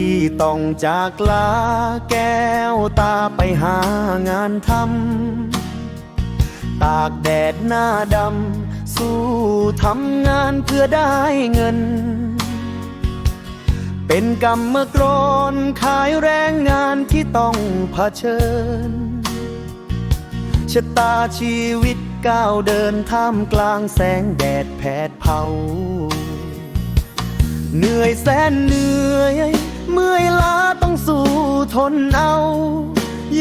พี่ต้องจากลาแก้วตาไปหางานทำตากแดดหน้าดำ สู้ทำงานเพื่อได้เงิน เป็นกรรมเมื่อกรอนขายแรงงานที่ต้องเผชิญชะตาชีวิตก้าวเดินท่ามกลางแสงแดดแผดเผาเหนื่อยแสนเหนื่อย เมื่อยล้าต้องสู้ทนเอา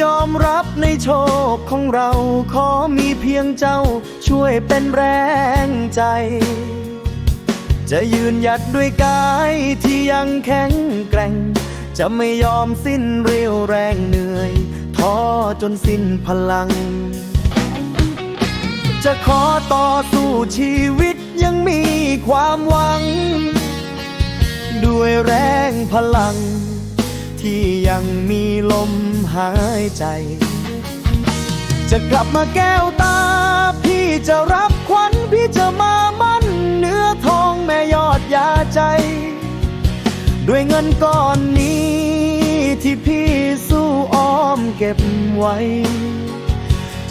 ยอมรับในโชคของเรา ขอมีเพียงเจ้าช่วยเป็นแรงใจ จะยืนหยัดด้วยกายที่ยังแข็งแกร่ง จะไม่ยอมสิ้นเรียวแรงเหนื่อยท้อจนสิ้นพลัง จะขอต่อสู้ชีวิตยังมีความหวัง ด้วยแรงพลัง ที่ยังมีลมหายใจ จะกลับมาแก้วตา พี่จะรับขวัญพี่จะมามั่นเนื้อทองแม่ยอดยาใจ ด้วยเงินก้อนนี้ ที่พี่สู้อ้อมเก็บไว้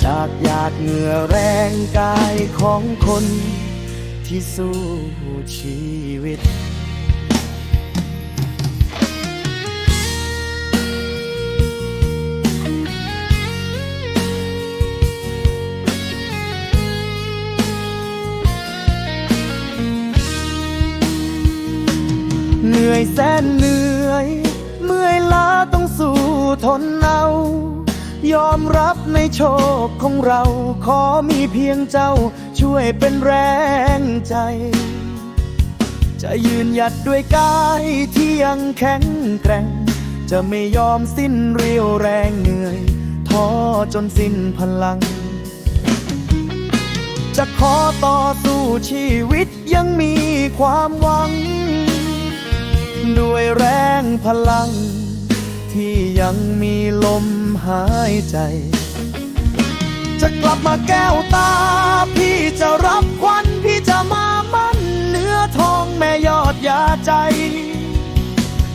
จากหยาดเหงื่อแรงกายของคนที่สู้ชีวิต เหนื่อยแสนเหนื่อย เมื่อยล้าต้องสู้ทนเอายอมรับในโชคของเรา ขอมีเพียงเจ้าช่วยเป็นแรงใจ จะยืนหยัดด้วยกายที่ยังแข็งแกร่ง จะไม่ยอมสิ้นเรียวแรงเหนื่อยท้อจนสิ้นพลัง จะขอต่อสู้ชีวิตยังมีความหวังด้วยแรง พลัง ที่ยังมีลมหายใจ จะกลับมาแก้วตา พี่จะรับควัน พี่จะมามั่น เนื้อทองแม่ยอดยาใจ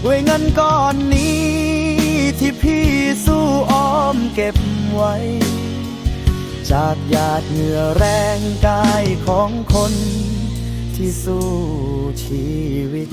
ด้วยเงินก้อนนี้ ที่พี่สู้อ้อมเก็บไว้ จากหยาดเหงื่อแรงกายของคนที่สู้ชีวิต